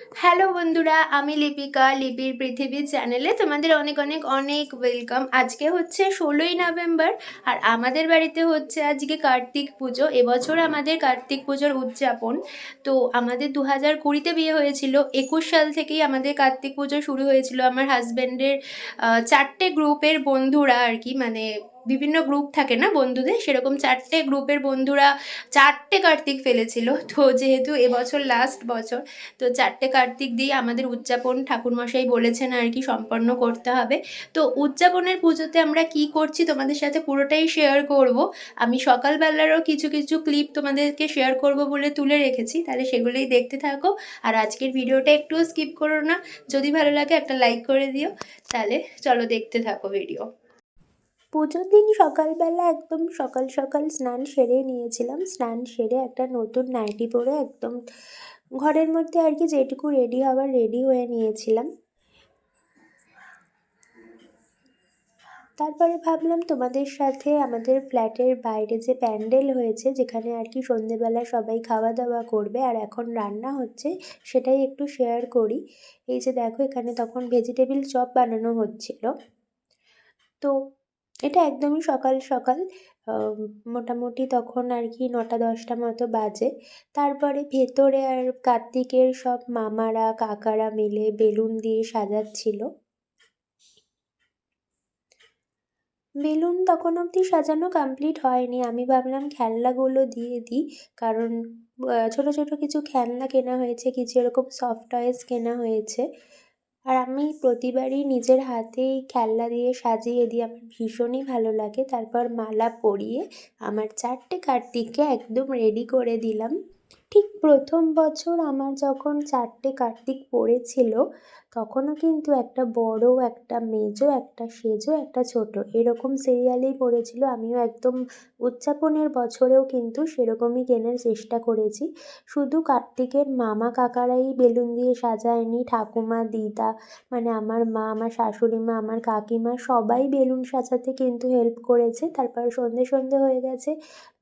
Hello বন্ধুরা, আমি লিপিকা, লিপির পৃথিবী চ্যানেলে তোমাদের অনেক অনেক অনেক ওয়েলকাম। আজকে হচ্ছে ষোলোই নভেম্বর আর আমাদের বাড়িতে হচ্ছে আজকে কার্তিক পুজো। এবছর আমাদের কার্তিক পুজোর উদযাপন। তো আমাদের দু হাজার কুড়িতে বিয়ে হয়েছিল। একুশ সাল থেকেই আমাদের কার্তিক পুজো শুরু হয়েছিল। আমার হাজব্যান্ডের চারটে গ্রুপের বন্ধুরা আর কি। মানে বিভিন্ন গ্রুপ থাকে না বন্ধুদের? সেরকম চারটে গ্রুপের বন্ধুরা চারটে কার্তিক ফেলেছিল। তো যেহেতু এবছর লাস্ট বছর, তো চারটে কার্তিক দিয়ে আমাদের উদযাপন ঠাকুরমশাই বলেছেন আর কি সম্পন্ন করতে হবে। তো উদযাপনের পুজোতে আমরা কি করছি তোমাদের সাথে পুরোটাই শেয়ার করব। আমি সকালবেলারও কিছু কিছু ক্লিপ তোমাদেরকে শেয়ার করব বলে তুলে রেখেছি। তাহলে সেগুলোই দেখতে থাকো। আর আজকের ভিডিওটা একটুও স্কিপ করো না। যদি ভালো লাগে একটা লাইক করে দিও। তাহলে চলো দেখতে থাকো ভিডিও পুজোর দিন সকালবেলা একদম সকাল সকাল স্নান সেরে নিয়েছিলাম। স্নান সেরে একটা নতুন নাইটি পরে একদম ঘরের মধ্যে আর কি যেটুকু রেডি হওয়ার রেডি হয়ে নিয়েছিলাম। তারপরে ভাবলাম তোমাদের সাথে আমাদের ফ্ল্যাটের বাইরে যে প্যান্ডেল হয়েছে, যেখানে আর কি সন্ধেবেলা সবাই খাওয়া দাওয়া করবে আর এখন রান্না হচ্ছে, সেটাই একটু শেয়ার করি। এই যে দেখো এখানে তখন ভেজিটেবিল চপ বানানো হচ্ছিল। তো এটা একদমই সকাল সকাল। মোটামুটি তখন আর কি নটা, দশটা মতো বাজে। তারপরে ভেতরে আর কার্তিকের সব মামারা, কাকারা মিলে বেলুন দিয়ে সাজাচ্ছিল। বেলুন তখন অবধি সাজানো কমপ্লিট হয়নি। আমি ভাবলাম খেলনাগুলো দিয়ে দিই। কারণ ছোটো ছোটো কিছু খেলনা কেনা হয়েছে, কিছু এরকম সফট টয়েস কেনা হয়েছে। আর আমি প্রতিবারই নিজের হাতেই খেলনা দিয়ে সাজিয়ে দিই। আমার ভীষণই ভালো লাগে। তারপর মালা পরিয়ে আমার চারটে কার্তিককে একদম রেডি করে দিলাম। ঠিক প্রথম বছর আমার যখন চারটে কার্তিক পড়েছিল, তখনও কিন্তু একটা বড়, একটা মেজো, একটা সেজো, একটা ছোট এরকম সিরিয়ালেই পড়েছিল। আমিও একদম উদযাপনের বছরেও কিন্তু সেরকমই কেনার চেষ্টা করেছি। শুধু কার্তিকের মামা কাকারাই বেলুন দিয়ে সাজায়নি, ঠাকুমা, দিদা মানে আমার মা, আমার শাশুড়ি মা, আমার কাকিমা সবাই বেলুন সাজাতে কিন্তু হেল্প করেছে। তারপর সন্ধে সন্ধে হয়ে গেছে,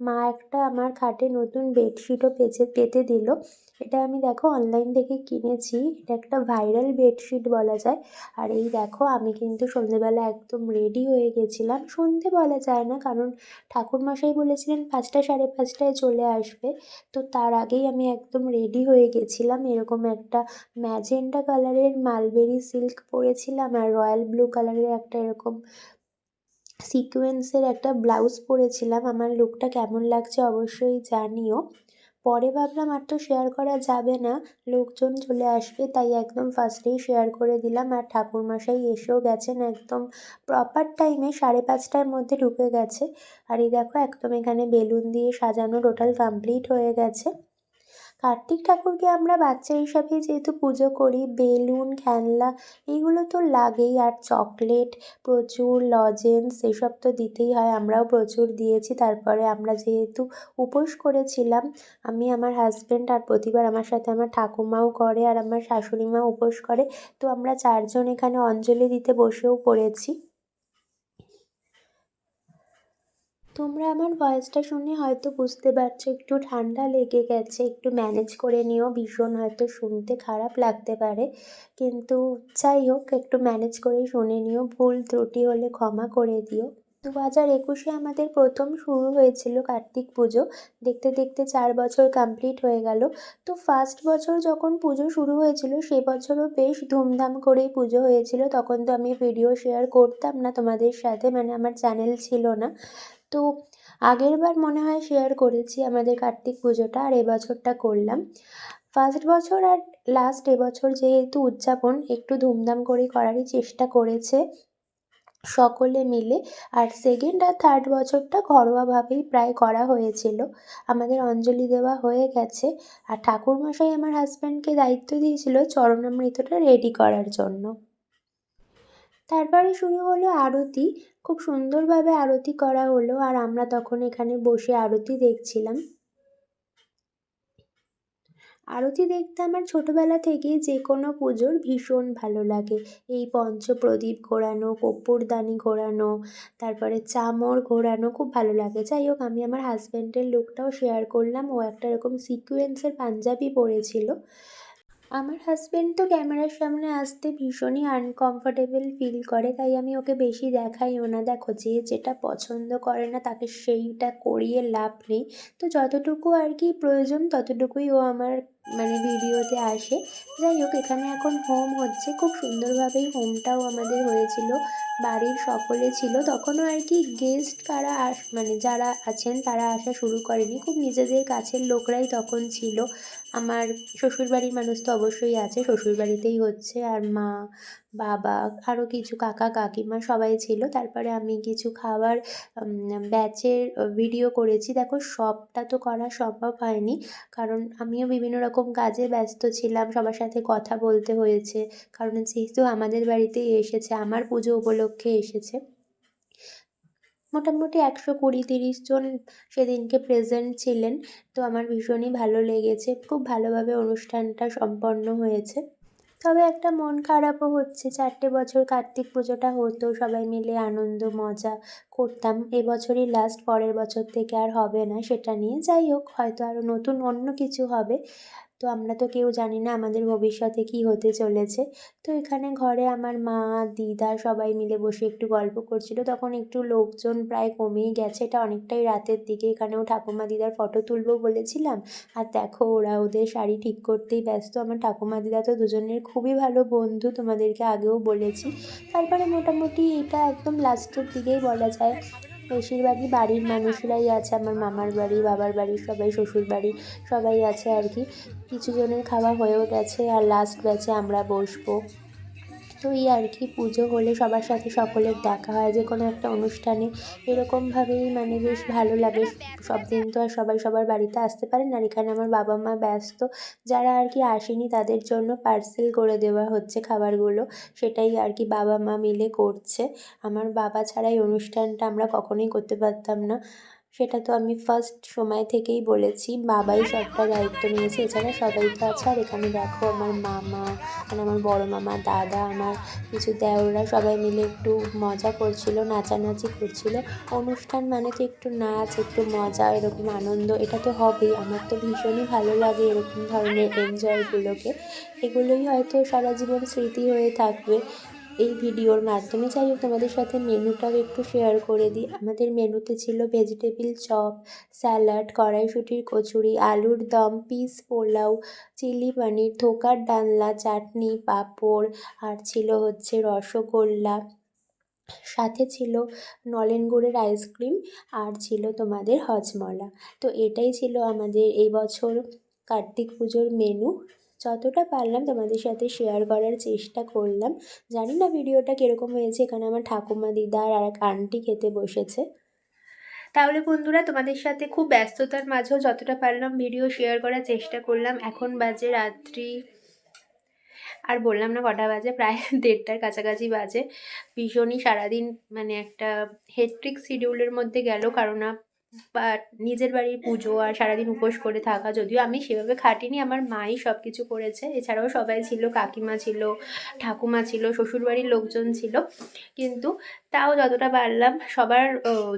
মা একটা আমার খাটে নতুন বেডশিটও পেছে পেতে দিল। এটা আমি দেখো অনলাইন থেকে কিনেছি। এটা একটা ভাইরাল বেডশিট বলা যায়। আর এই দেখো আমি কিন্তু সন্ধেবেলা একদম রেডি হয়ে গেছিলাম। সন্ধে বলা যায় না, কারণ ঠাকুরমশাই বলেছিলেন পাঁচটা সাড়ে পাঁচটায় চলে আসবে। তো তার আগেই আমি একদম রেডি হয়ে গেছিলাম। এরকম একটা ম্যাজেন্টা কালারের মালবেরি সিল্ক পরেছিলাম আর রয়্যাল ব্লু কালারের একটা এরকম সিকোয়েন্সের একটা ব্লাউজ পরেছিলাম। আমার লুকটা কেমন লাগছে অবশ্যই জানিও। পরে ভাবলাম আর তো শেয়ার করা যাবে না, লোকজন চলে আসবে, তাই একদম ফার্স্টেই শেয়ার করে দিলাম আর ঠাকুরমশাই এসেও গেছেন একদম প্রপার টাইমে সাড়ে পাঁচটার মধ্যে ঢুকে গেছে। আর এই দেখো, একদম এখানে বেলুন দিয়ে সাজানো টোটাল কমপ্লিট হয়ে গেছে। কার্তিক ঠাকুরকে আমরা বাচ্চা হিসাবে যেহেতু পুজো করি, বেলুন, খেলনা এইগুলো তো লাগেই। আর চকলেট প্রচুর, লজেন্স, এসব তো দিতেই হয়। আমরাও প্রচুর দিয়েছি। তারপরে আমরা যেহেতু উপোস করেছিলাম, আমি, আমার হাজব্যান্ড আর প্রতিবার আমার সাথে আমার ঠাকুমাও করে আর আমার শাশুড়ি মাও উপোস করে। তো আমরা চারজন এখানে অঞ্জলি দিতে বসেও পড়েছি। তোমরা আমার ভয়েসটা শুনে হয়তো বুঝতে পারছ, একটু ঠান্ডা লেগে গেছে, একটু ম্যানেজ করে নিও, ভীষণ হয়তো শুনতে খারাপ লাগতে পারে, কিন্তু যাই হোক, একটু ম্যানেজ করেই শুনে নিও, ভুল ত্রুটি হলে ক্ষমা করে দিও। দু হাজার একুশে আমাদের প্রথম শুরু হয়েছিল কার্তিক পুজো, দেখতে দেখতে চার বছর কমপ্লিট হয়ে গেল। তো ফার্স্ট বছর যখন পুজো শুরু হয়েছিল, সে বছরও বেশ ধুমধাম করেই পুজো হয়েছিল, তখন তো আমি ভিডিও শেয়ার করতাম না তোমাদের সাথে মানে আমার চ্যানেল ছিল না। তো আগের বার মনে হয় শেয়ার করেছি আমাদের কার্তিক পুজোটা আর এবছরটা করলাম। ফার্স্ট বছর আর লাস্ট এবছর যেহেতু উদযাপন, একটু ধুমধাম করে করারই চেষ্টা করেছে সকলে মিলে। আর সেকেন্ড আর থার্ড বছরটা ঘরোয়াভাবেই প্রায় করা হয়েছিল। আমাদের অঞ্জলি দেওয়া হয়ে গেছে। আর ঠাকুরমশাই আমার হাজব্যান্ডকে দায়িত্ব দিয়েছিল চরণামৃতটা রেডি করার জন্য। তারপরে শুরু হলো আরতি। খুব সুন্দরভাবে আরতি করা হলো আর আমরা তখন এখানে বসে আরতি দেখছিলাম। আরতি দেখতে আমার ছোটোবেলা থেকেই যে কোনো পুজোর ভীষণ ভালো লাগে। এই পঞ্চপ্রদীপ ঘোরানো কর্পূরদানি ঘোরানো, তারপরে চামর ঘোরানো খুব ভালো লাগে। যাই হোক, আমি আমার হাজব্যান্ডের লুকটাও শেয়ার করলাম। ও একটা এরকম সিকোয়েন্সের পাঞ্জাবি পরেছিল। আমার হাজব্যান্ড তো ক্যামেরার সামনে আসতে ভীষণই আনকমফোর্টেবল ফিল করে, তাই আমি ওকে বেশি দেখাইও না। দেখো, যে যেটা পছন্দ করে না, তাকে সেইটা করিয়ে লাভ নেই। তো যতটুকু আর কি প্রয়োজন, ততটুকুই ও আমার মানে ভিডিওতে আসে। যাই হোক, এখানে এখন হোম হচ্ছে। খুব সুন্দরভাবেই হোমটাও আমাদের হয়েছিল, বাড়ির সকলে ছিল। তখনও আর কি গেস্ট কারা আস মানে যারা আছেন, তারা আসা শুরু করেনি। খুব নিজেদের কাছের লোকরাই তখন ছিল। আমার শ্বশুরবাড়ির মানুষ তো অবশ্যই আছে। শ্বশুরবাড়িতেই হচ্ছে। আর মা, বাবা আরও কিছু কাকা, কাকিমা সবাই ছিল। তারপরে আমি কিছু খাবার ব্যাচের ভিডিও করেছি। দেখো, সবটা তো করা সম্ভব হয়নি। কারণ আমিও বিভিন্ন রকম কাজে ব্যস্ত ছিলাম। সবার সাথে কথা বলতে হয়েছে। কারণ যেহেতু আমাদের বাড়িতেই এসেছে, আমার পুজো উপলক্ষে এসেছে। মোটামুটি একশো কুড়ি তিরিশ জন সেদিনকে প্রেজেন্ট ছিলেন। তো আমার ভীষণই ভালো লেগেছে। খুব ভালোভাবে অনুষ্ঠানটা সম্পন্ন হয়েছে। তবে একটা মন খারাপও হচ্ছে। চারটে বছর কার্তিক পুজোটা হতো, সবাই মিলে আনন্দ, মজা করতাম। এবছরই লাস্ট পরের বছর থেকে আর হবে না সেটা নিয়ে। যাই হোক, হয়তো আরও নতুন অন্য কিছু হবে। তো আমরা তো কেউ জানি না আমাদের ভবিষ্যতে কী হতে চলেছে। তো এখানে ঘরে আমার মা, দিদা সবাই মিলে বসে একটু গল্প করছিল। তখন একটু লোকজন প্রায় কমেই গেছে। এটা অনেকটাই রাতের দিকে। এখানেও ঠাকুমা দিদার ফটো তুলবো বলেছিলাম। আর দেখো, ওরা ওদের শাড়ি ঠিক করতেই ব্যস্ত। আমার ঠাকুমা দিদা তো দুজনের খুবই ভালো বন্ধু, তোমাদেরকে আগেও বলেছি। তারপরে মোটামুটি এটা একদম লাস্টের দিকেই বলা যায়। বেশিরভাগই বাড়ির মানুষরাই আছে, আমার মামার বাড়ি, বাবার বাড়ি, সবাই শ্বশুর বাড়ি, সবাই আছে আর কি। কিছু জনের খাওয়া হয়েও গেছে আর লাস্ট ব্যাচে আমরা বসবো। তো এই আর কি পুজো হলে সবার সাথে সকলের দেখা হয়, যে কোনো একটা অনুষ্ঠানে। এরকমভাবেই মানে বেশ ভালো লাগে। সব দিন তো আর সবাই সবার বাড়িতে আসতে পারেন আর এখানে আমার বাবা মা ব্যস্ত। যারা আর কি আসেনি তাদের জন্য পার্সেল করে দেওয়া হচ্ছে খাবারগুলো। সেটাই আর কি বাবা মা মিলে করছে। আমার বাবা ছাড়া এই অনুষ্ঠানটা আমরা কখনোই করতে পারতাম না। সেটা তো আমি ফার্স্ট সময় থেকেই বলেছি। বাবাই সবটা দায়িত্ব নিয়েছে, এছাড়া সবাই তো আছে। আর এখানে দেখো আমার মামা মানে আমার বড় মামা, দাদা, আমার কিছু দেওররা সবাই মিলে একটু মজা করছিল, নাচানাচি করছিল। অনুষ্ঠান মানে তো একটু নাচ, একটু মজা, এরকম আনন্দ, এটা তো হবেই। আমার তো ভীষণই ভালো লাগে এরকম ধরনের এনজয়গুলোকে এগুলোই হয়তো সারা জীবন স্মৃতি হয়ে থাকবে। এই ভিডিওর মাধ্যমে যাই হোক তোমাদের সাথে মেনুটাও একটু শেয়ার করে দিই। আমাদের মেনুতে ছিল ভেজিটেবিল চপ স্যালাড কড়াইশুঁটির কচুরি, আলুর দম পিস পোলাও চিলি পনির ধোকার ডালনা, চাটনি, পাঁপড়, আর ছিল হচ্ছে রসগোল্লা। সাথে ছিল নলেন গুড়ের আইসক্রিম আর ছিল তোমাদের হজমলা। তো এটাই ছিল আমাদের এই বছর কার্তিক পুজোর মেনু যতটা পারলাম তোমাদের সাথে শেয়ার করার চেষ্টা করলাম। জানি না ভিডিওটা কীরকম হয়েছে, এখানে আমার ঠাকুমা দিদা আর এক আন্টি খেতে বসেছে। তাহলে বন্ধুরা, তোমাদের সাথে খুব ব্যস্ততার মাঝেও যতটা পারলাম ভিডিও শেয়ার করার চেষ্টা করলাম। এখন বাজে রাত্রি, আর বললাম না কটা বাজে, প্রায় দেড়টার কাছাকাছি বাজে। ভীষণই সারাদিন মানে একটা হেট্রিক শিডিউলের মধ্যে গেল, কারণ বা নিজের বাড়ির পুজো আর সারাদিন উপোস করে থাকা যদিও আমি সেভাবে খাটিনি, আমার মাই সব কিছু করেছে। এছাড়াও সবাই ছিল, কাকিমা ছিল, ঠাকুমা ছিল, শ্বশুরবাড়ির লোকজন ছিল। কিন্তু তাও যতটা পারলাম সবার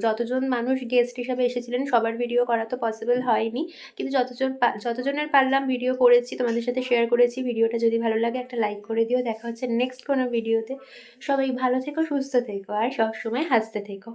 যতজন মানুষ গেস্ট হিসাবে এসেছিলেন সবার ভিডিও করা তো পসিবল হয়নি। কিন্তু যতজন যতজনের পারলাম ভিডিও করেছি, তোমাদের সাথে শেয়ার করেছি ভিডিওটা যদি ভালো লাগে একটা লাইক করে দিও। দেখা হচ্ছে নেক্সট কোনো ভিডিওতে সবাই ভালো থেকো, সুস্থ থেকো, আর সবসময় হাসতে থেকো।